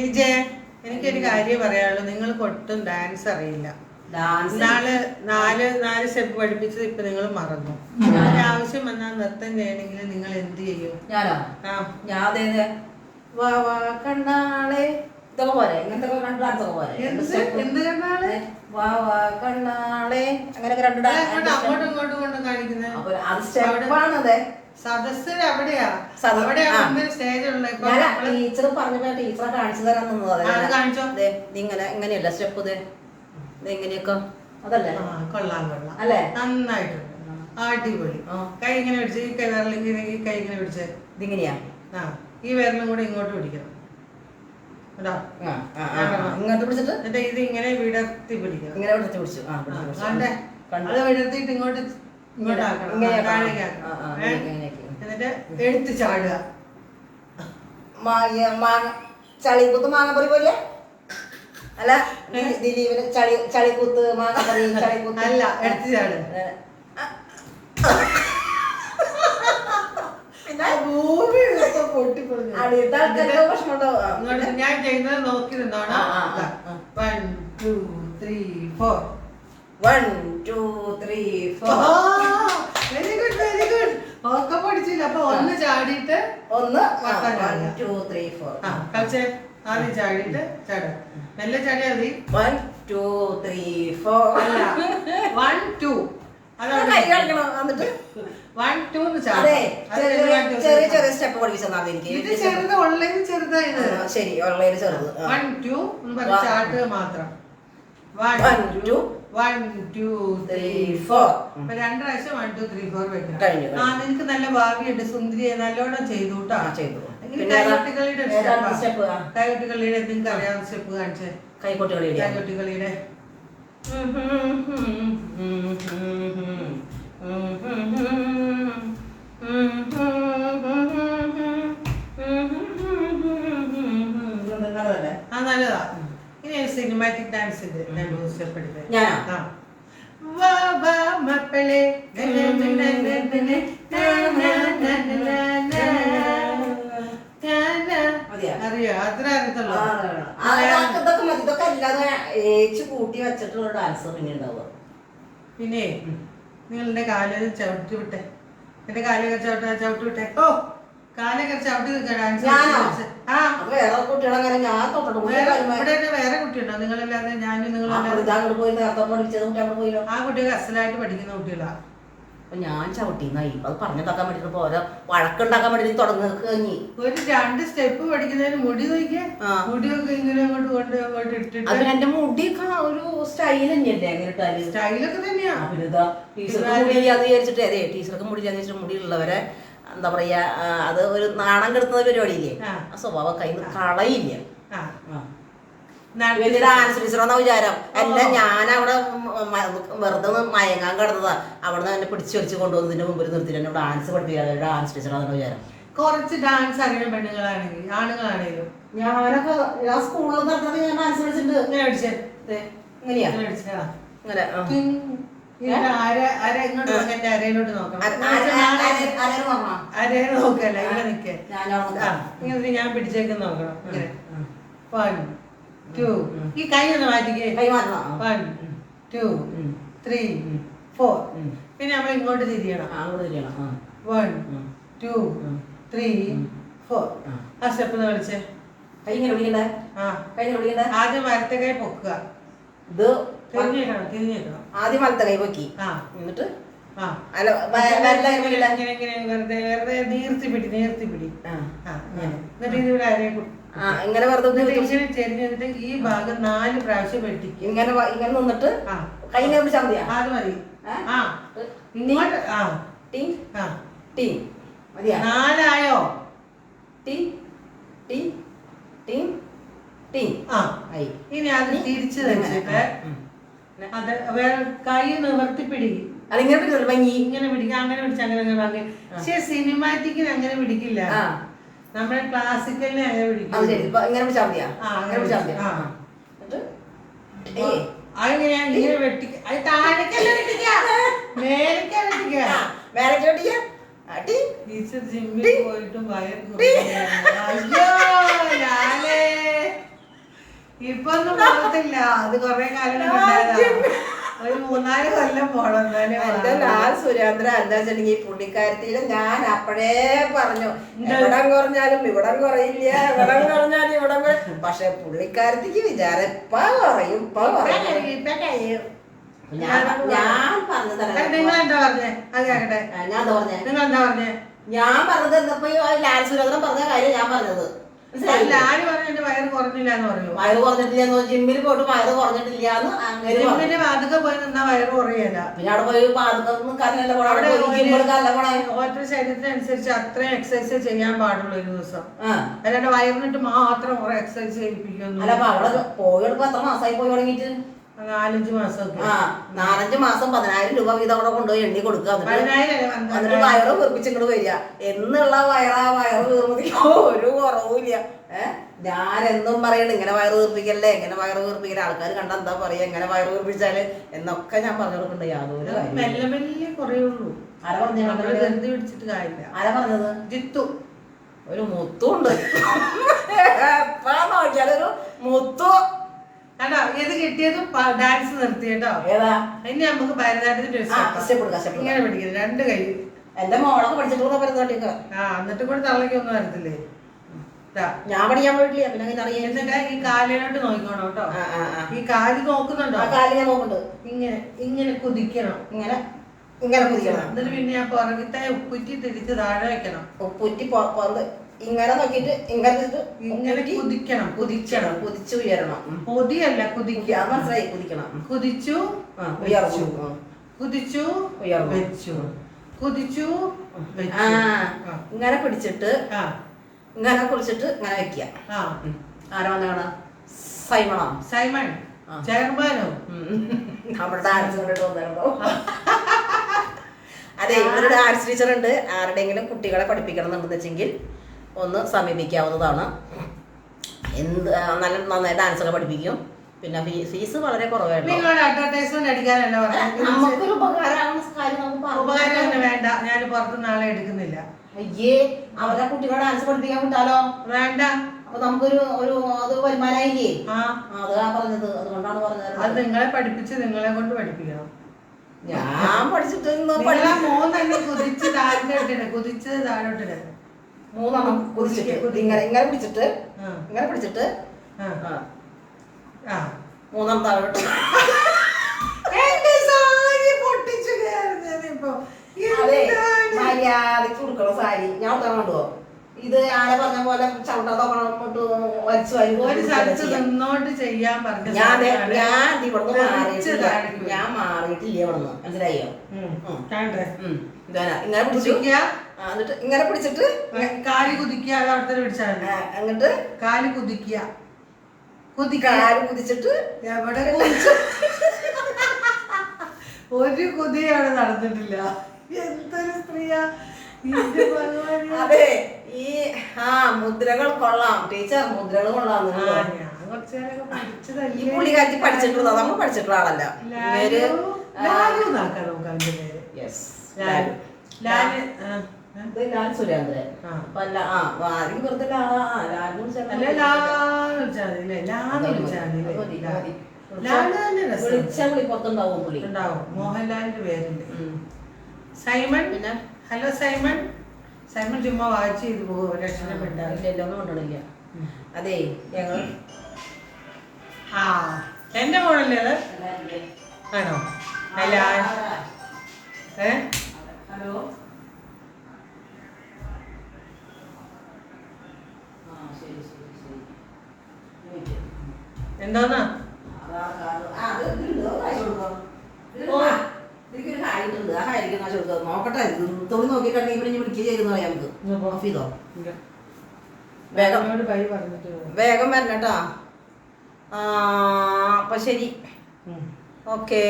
ഇജെ എനിക്കൊരു കാര്യം പറയാനുള്ളൂ. നിങ്ങൾക്ക് ഒട്ടും ഡാൻസ് അറിയില്ല. നാല് നാല് നാല് സ്റ്റെപ്പ് പഠിപ്പിച്ചത് ഇപ്പൊ നിങ്ങൾ മറന്നു. ആവശ്യം വന്നാൽ നൃത്തം ചെയ്യണമെങ്കിൽ നിങ്ങൾ എന്ത് ചെയ്യും? ഞാനോ? ഞാൻ വാ വാ കണ്ണാളെ. ഇതൊക്കെ പോരെ? ഇങ്ങനത്തെ ഒക്കെ രണ്ട് ഡാൻസ് ഒക്കെ പോരെ? എന്ത്? step. കണ്ടാണ് വാ വാ കണ്ണാളെ. അങ്ങനെയൊക്കെ രണ്ട് അങ്ങോട്ട് ഡാൻസ് അങ്ങോട്ടും ഇങ്ങോട്ടും കൊണ്ട് കാണിക്കുന്നത് അപ്പൊ അത് സ്റ്റെപ്പാണ് അതെ ടീച്ചർ പറഞ്ഞപ്പോ ടീച്ചറെ കാണിച്ചു തരാൻ നിന്നത് ഇങ്ങനെ ഇങ്ങനെയല്ല സ്റ്റെപ്പ് ഇത്? ഇങ്ങനെയൊക്കെ. അതല്ലേ? കൊള്ളാം കൊള്ളാം. അല്ലേ? നന്നായിട്ടുണ്ട്. അടിപൊളി. കൈ ഇങ്ങനെ പിടിച്ച് ഈ കൈ വിരലിങ്ങനെ ഈ കൈ ഇങ്ങനെ പിടിച്ച്. ഇതിങ്ങനെയാ? ആ ഈ വിരലും കൂടെ ഇങ്ങോട്ട് പിടിക്കണം. ഇങ്ങോട്ട് പിടിച്ചിട്ട്? എന്നിട്ട് ഇത് ഇങ്ങനെ വിടർത്തി പിടിക്കണം. ഇങ്ങനെ വിടർത്തി പിടിച്ചു. ആ. അത് വിടർത്തിയിട്ട് ഇങ്ങോട്ട് എന്നിട്ട് എടുത്ത് ചാടുക. ചളിക്കുത്ത് മാങ്ങപ്പറി പോലെ? അല്ല ദിലീപിന് ചളി ചളിക്കുത്ത് മാങ്ങപ്പറി ചളിക്കുത്ത്. അല്ല എടുത്ത് ചാടുക ഞാൻ ചെയ്യുന്നത് നോക്കി നിന്നോണം. One two three four one two three four very good very good ഒക്കെ പഠിച്ചില്ല. അപ്പൊ ഒന്ന് ചാടിയിട്ട് ഒന്ന് വൺ. ടു ത്രീ ഫോർ ആ കളിച്ചേ. ആദ്യം ചാടിയിട്ട് ചാടും മെല്ലെ ചാടിയാ മതി. വൺ ടു ത്രീ ഫോർ അല്ല വൺ ടു ചെറിയ ചെറിയ സ്റ്റെപ്പ് പഠിപ്പിച്ചാൽ ഇത് എനിക്ക് ചെറുത് ഉള്ളത് ചെറുതായത് ശരി ഉള്ളതിൽ ചെറുത്. One two. ചാട്ടുക മാത്രം. One two one two three three, four four. അപ്പൊ രണ്ട് പ്രാവശ്യം വൺ ടു ത്രീ ഫോർ വെക്കണം. കഴിഞ്ഞു, ആ നിനക്ക് നല്ല ഭാവിയുണ്ട് സുന്ദരിയെ നല്ലോണം ചെയ്തു കേട്ടോ എന്തെങ്കിലും ചെയ്തു. അറിയാവുന്ന സ്റ്റെപ്പ് കാണിച്ചേ. കൈകുട്ടികളിയുടെ. കളി ഞാനോ? വാ വാ മപ്പളെ? അറിയോ അത്ര അറിയത്തുള്ളൂ ഇതൊക്കെ മതി. ഇതൊക്കെ അല്ലാതെ ഏച്ച് കൂട്ടി വെച്ചിട്ടുള്ള ഡാൻസ് പിന്നെ ഉണ്ടാവുക പിന്നെ നിങ്ങളുടെ കാൽ ചവിട്ടി വിട്ടെ എന്റെ കാലൊക്കെ ചവിട്ടാ ചവിട്ടി വിട്ടെ ഓ കാലൊക്കെ ചവിട്ടി ഞാനോ? ആ. അപ്പൊ വേറെ കുട്ടികളങ്ങനെ ഞാൻ വേറെ വരുമ്പോ- ഇവിടെ തന്നെ വേറെ കുട്ടിയുണ്ടോ നിങ്ങളല്ലാതെ ഞാനും ആ, നിങ്ങളല്ലാതെ ഇതാ അങ്ങോട്ട് പോയി നേരത്തെ പഠിച്ചത് കുട്ടി അങ്ങോട്ട് പോയില്ലോ. ആ കുട്ടികൾ അസലായിട്ട് പഠിക്കുന്ന കുട്ടികളാ. അപ്പൊ ഞാൻ ചവിട്ടിന്നായി അത് പറഞ്ഞുണ്ടാക്കാൻ വേണ്ടിട്ട് ഓരോ വഴക്കുണ്ടാക്കാൻ വേണ്ടി തുടങ്ങി കഴിഞ്ഞി. ഒരു രണ്ട് സ്റ്റെപ്പ് പഠിക്കുന്നതിന് മുടി നോക്കിയേ. ആ. മുടിയൊക്കെ ഇങ്ങനെ അങ്ങോട്ട് കൊണ്ട് അങ്ങോട്ട് ഇട്ടിട്ട് എന്റെ മുടിയൊക്കെ ഒരു സ്റ്റൈൽ തന്നെയല്ലേ അങ്ങനെ ഇട്ടാൽ? സ്റ്റൈലൊക്കെ തന്നെയാ. ടീച്ചർക്ക് മുടിയില്ലാന്ന് വിചാരിച്ചിട്ട് അതെ ടീച്ചർക്ക് മുടിയില്ലാന്ന് വെച്ചിട്ട് മുടിയുള്ളവരെ എന്താ പറയാ അത് ഒരു നാണം കെടുത്തുന്ന പരിപാടിയില്ലേ? ആ. സ്വഭാവം കയ്യിൽ നിന്ന് കളയില്ല. വലിയ ഡാൻസ് ടീച്ചറാന്ന വിചാരം. അല്ല ഞാനവിടെ ഞാൻ അവിടെ വെറുതെ മയങ്ങാൻ കിടന്നതാ. അവിടെ നിന്ന് എന്നെ പിടിച്ചു വലിച്ച് കൊണ്ടുവന്നതിന്റെ മുമ്പിൽ നിർത്തി എന്നെ ഡാൻസ് പഠിപ്പിക്കാൻ ഡാൻസ് ടീച്ചറാന്ന വിചാരം. കുറച്ച് ഡാൻസ് അറിയുന്ന പെണ്ണുങ്ങളാണെങ്കിൽ ആണുങ്ങളാണെങ്കിലും. ഞാനൊക്കെ ഞാൻ സ്കൂളിൽ നടന്നത് ഞാൻ ഡാൻസ് പഠിച്ചിട്ടുണ്ട്. ഇങ്ങനെ പഠിച്ചേ? ഇങ്ങനെയാ? ഇങ്ങനെ ഞാൻ പിടിച്ചേക്ക് നോക്കണം. വൺ ടു ഈ കൈ ഒന്ന് മാറ്റിക്കേ. One two. ത്രീ. ഫോർ. പിന്നെ നമ്മൾ ഇങ്ങോട്ട് തിരിയണം. അങ്ങോട്ട് തിരിയണം. One two. ത്രീ. ഫോർ ആ. സ്റ്റെപ്പ് ഒന്ന് കളിച്ചേ കൈ ഇങ്ങനെ ആ. കൈ ഇങ്ങനെ ആദ്യം വരത്തെ കൈ പൊക്കുക. ഇത് ആദ്യം വലത്തെ കൈ പൊക്കി. എന്നിട്ട് ഇങ്ങനെ വെറുതെ ഈ ഭാഗം നാല് പ്രാവശ്യം വെട്ടിക്കും. ഇങ്ങനെ ഇങ്ങനെ നിന്നിട്ട് കൈ പിടിച്ചാൽ മതിയാ? അത് മതി. നാലായോ? ടീ? ടീ? ടീ? ടീ? ആ. ഇനി അത് തിരിച്ചു. വെച്ചിട്ട്. അത് കൈ നിവർത്തി പിടിക്കും. ഇങ്ങനെ ഭംഗി. അങ്ങനെ പിടിച്ച് അങ്ങനെ അങ്ങനെ പക്ഷെ സിനിമാറ്റിക്കിന് അങ്ങനെ പിടിക്കില്ല. നമ്മുടെ ക്ലാസിക്കലിനെ അങ്ങനെ അത് പിടിക്കും ശരി ഇങ്ങനെ പിടിച്ചാൽ മതിയാ? ആ, അങ്ങനെ പിടിച്ചാൽ ഇങ്ങനെ വെട്ടിക്ക അത് താഴേക്കല്ല വെട്ടിക്ക? മേലക്ക വെട്ടിക്ക. അടി. ടീച്ചർ ജിമ്മിൽ പോയിട്ടും വയർ അയ്യോ ലാലേ ഇപ്പൊ ഒന്നും പോകത്തില്ല. അത് കൊറേ കാലം. ഒരു മൂന്നാൽ കൊല്ലം പോണം എന്റെ. ലാൽ സുരേന്ദ്ര എന്താ വെച്ചിട്ടുണ്ടെങ്കിൽ പുള്ളിക്കാരത്തിയിൽ ഞാൻ അപ്പഴേ പറഞ്ഞു. ഇവിടം കുറഞ്ഞാലും ഇവിടം കുറയില്ല ഇവിടം കുറഞ്ഞാലും ഇവിടം കുറയും പക്ഷെ പുള്ളിക്കാരത്തിക്ക് വിചാരം ഇപ്പൊ കുറയും ഇപ്പൊ കുറയും. ഞാൻ പറഞ്ഞു അത് നിങ്ങൾ എന്താ പറഞ്ഞേ? അത് കേക്കട്ടെ. ഞാൻ പറഞ്ഞേ? നിങ്ങൾ എന്താ പറഞ്ഞേ? ഞാൻ പറഞ്ഞത് എന്തപ്പോ ലാൽ സുരേന്ദ്രൻ പറഞ്ഞ കാര്യം ഞാൻ പറഞ്ഞത്. ആര് പറഞ്ഞു എന്റെ വയറ് കുറഞ്ഞില്ല എന്ന് പറഞ്ഞു വയറ് കുറഞ്ഞിട്ടില്ലെന്ന്? ജിമ്മിൽ പോയിട്ട് വയറ് കുറഞ്ഞിട്ടില്ല എന്ന് അങ്ങനെ ജിമ്മിന്റെ വാതുക്കെ പോയി നിന്നാ വയറ് കുറയല്ല. പിന്നെ അവിടെ പോയി പാതുകം പോണേ? ഓരോ ശരീരത്തിനനുസരിച്ച് അത്രയും എക്സസൈസ് ചെയ്യാൻ പാടുള്ളൂ ഒരു ദിവസം. അല്ലാണ്ട് വയറിനിട്ട് മാത്രം കുറെ എക്സസൈസ് ചെയ്യിപ്പിക്കുന്നു അല്ല അവിടെ പോയി എടുക്കും എത്ര മാസമായി പോയി തുടങ്ങിയിട്ട്? ആ നാലഞ്ച് മാസം പതിനായിരം രൂപ വീതം അവിടെ കൊണ്ടുപോയി എണ്ണി കൊടുക്കുക. എന്നിട്ട്? വയറ് ഇങ്ങോട്ട് വരിക. എന്നുള്ള വയറാ വയറ് വീർപ്പിക്കോ ഒരു കുറവുമില്ല ഏഹ് ഞാൻ എന്നും പറയണ ഇങ്ങനെ വയറ് വീർപ്പിക്കല്ലേ ഇങ്ങനെ വയറ് വീർപ്പിക്കല ആൾക്കാർ കണ്ട എന്താ പറയാ ഇങ്ങനെ വയറ് വീർപ്പിച്ചാൽ എന്നൊക്കെ ഞാൻ പറഞ്ഞു കൊടുക്കണ്ട. യാതൊരു മെല്ലെ മെല്ലെ കുറയുള്ളൂ ആരാ പറഞ്ഞു നമ്മൾ ഗന്ധി പിടിച്ചിട്ട് കാര്യമില്ല. ആരാ പറഞ്ഞത്? ജിത്തു. ഒരു മുത്തുണ്ട്. എപ്പോഴാ നോക്കിയാലൊരു മുത്തു. കണ്ടോ കിട്ടിയത് ഡാൻസ് നിർത്തി കേട്ടോ. ഏതാ? ഇനി നമുക്ക് ഭരതനാട്യത്തിന്റെ ആ ആ. ഇങ്ങനെ രണ്ട് കൈ. എന്റെ മോളൊക്കെ പഠിച്ചിട്ടുള്ള ആ എന്നിട്ട് കൂടെ തള്ളക്കൊന്നും വരത്തില്ലേ. ഞാൻ പഠിക്കാൻ പോയിട്ടില്ല പിന്നെ അങ്ങനെ അറിയാം. എന്നിട്ട് ഈ കാലിലോട്ട് നോക്കിക്കോണോ കേട്ടോ. ആ ആ ആ. ഈ കാലി നോക്കുന്നുണ്ടോ? ആ കാൽ ഞാൻ നോക്കുന്നുണ്ട്. ഇങ്ങനെ ഇങ്ങനെ കുതിക്കണം. ഇങ്ങനെ ഇങ്ങനെ കുതിക്കണം. എന്നിട്ട് പിന്നെ ഞാൻ പുറകിട്ട ഉപ്പുറ്റി തിരിച്ച് താഴെ വെക്കണം. ഉപ്പുറ്റി പുറത്ത് ഇങ്ങനെ നോക്കിയിട്ട് ഇങ്ങനെ കുതിക്കണം കുതിക്കണം. കുതിച്ചു ഉയരണം. പൊതിയല്ല കുതിക്കുക മനസ്സിലായി കുതിക്കണം. കുതിച്ചു ഉയർച്ചു. കുതിച്ചു ഉയർച്ചു വെച്ചു. കുതിച്ചു ആ ഇങ്ങനെ പിടിച്ചിട്ട് ഇങ്ങനെ കുളിച്ചിട്ട് ഇങ്ങനെ വെക്കുക. ആരാ വന്നാണ് സൈമണോ? സൈമൺ. ചെയർമാനോ നമ്മുടെ ഡാൻസ് കണ്ടിട്ട് വന്നിട്ടുണ്ടോ അതെ ഇവരുടെ ഡാൻസ് ടീച്ചർ ഉണ്ട്. ആരുടെയെങ്കിലും കുട്ടികളെ പഠിപ്പിക്കണം എന്നുണ്ടെന്ന് വെച്ചെങ്കിൽ ഒന്ന് സമീപിക്കാവുന്നതാണ്. എന്ത് നല്ല നന്നായി ഡാൻസ് ഒക്കെ പഠിപ്പിക്കും. പിന്നെ ഫീസ് വളരെ കുറവായിരുന്നു. നിങ്ങളുടെ അഡ്വർടൈസ്മെന്റ് അടിക്കാനല്ല നമുക്കൊരു ഉപകാരമാകുന്ന കാര്യം നമുക്ക് ഉപകാരം വേണ്ട. ഞാൻ പുറത്ത് നാളെ എടുക്കുന്നില്ല. അയ്യേ അവരുടെ കുട്ടികളെ ഡാൻസ് പഠിപ്പിക്കാൻ വിട്ടാലോ? വേണ്ട. അപ്പൊ നമുക്കൊരു ഒരു അത് വരുമാനായില്ലേ? അതാ പറഞ്ഞത്. അതുകൊണ്ടാണ് അത് പറഞ്ഞത് നിങ്ങളെ പഠിപ്പിച്ച് നിങ്ങളെ കൊണ്ട് പഠിപ്പിക്കണം. ഞാൻ പഠിച്ചിട്ട് മൂന്നെണ്ണം കുതിച്ച് താഴോട്ടിട്ട് കുതിച്ച് താഴോട്ടിട്ട് മൂന്നെണ്ണം കുതിച്ചിട്ട് ഇങ്ങനെ ഇങ്ങനെ പിടിച്ചിട്ട്. ഇങ്ങനെ പിടിച്ചിട്ട്. മൂന്നെണ്ണം താഴോട്ട്? മര്യാദയ്ക്ക് കൊടുക്കണം സാരി. ഞാൻ ഉത്തരം കണ്ടുവോ ഇത് ആരെ പറഞ്ഞ പോലെ ചവിട്ടാ നോക്കണം ഇങ്ങോട്ട് വലിച്ചു. നിന്നോണ്ട് ചെയ്യാൻ പറഞ്ഞു ഞാൻ ദേ-. ഞാൻ ഇവിടുന്ന് തെറിച്ച് മാറിയിട്ടില്ല ഞാൻ മാറിയിട്ടില്ല ഇവിടുന്ന്. മനസ്സിലായോ. കണ്ടേ? ഉം. ഇതാ, ഇങ്ങനെ പിടിച്ചു. കുതിക്കുക. ആ, എന്നിട്ട് ഇങ്ങനെ പിടിച്ചിട്ട് കാൽ കുതിക്കുക. അത് അവിടെ തന്നെ പിടിച്ചാൽ മതി. ആ, എന്നിട്ട് കാൽ കുതിക്കുക. കുതിക്കുക. കാൽ കുതിച്ചിട്ട് എവിടെ കുതിച്ചു? ഒരു കുതി അവിടെ നടന്നിട്ടില്ല. എന്തൊരു സ്ത്രീയാ. അതെ ഈ ആ മുദ്രകൾ കൊള്ളാം. ടീച്ചർ മുദ്രകൾ കൊള്ളാം. ഈ പുള്ളിക്കാരി പഠിച്ചിട്ടുള്ളതാ. നമ്മൾ പഠിച്ചിട്ടുള്ള ആളല്ല. പേര്. ലാൽ സുരേന്ദ്രൻ. വെറുതെ വിളിച്ചാൽ പുറത്തുണ്ടാവും പുള്ളി. ഉണ്ടാവും. മോഹൻലാലിന്റെ പേരുണ്ട്. സൈമൺ? പിന്നെ? Hello Simon? സൈമൺ ചുമ്മാ വാച്ച് ചെയ്ത് പോകും ഒന്നും കൊണ്ടുവന്നില്ല. അതെ ഞങ്ങൾ ആ എന്റെ മോളല്ലേ അത്? ആണോ? അല്ല. ഏ? ഹലോ? എന്താന്നാ? ഓ കാർഡ്. ആയിരിക്കും കാശ് കൊടുക്കാം. ഇതിലൊരു ഹാ- ഇതിലേക്കൊരു ഹായ് ഇട്ടുണ്ട്. ആ ഹായിക്ക് കാശ് കൊടുക്കാം. നോക്കട്ടെ തുണി നോക്കിയിട്ടുണ്ടെങ്കിൽ ഇവിടെ ഇനി വിളിക്കുക ചെയ്യുന്ന പറയാം നമുക്ക് ഓഫ് ചെയ്തോ വേഗം. വേഗം കൈ പറഞ്ഞിട്ട് പോ. വേഗം വരണം കേട്ടോ ആ അപ്പൊ ശരി ഓക്കേ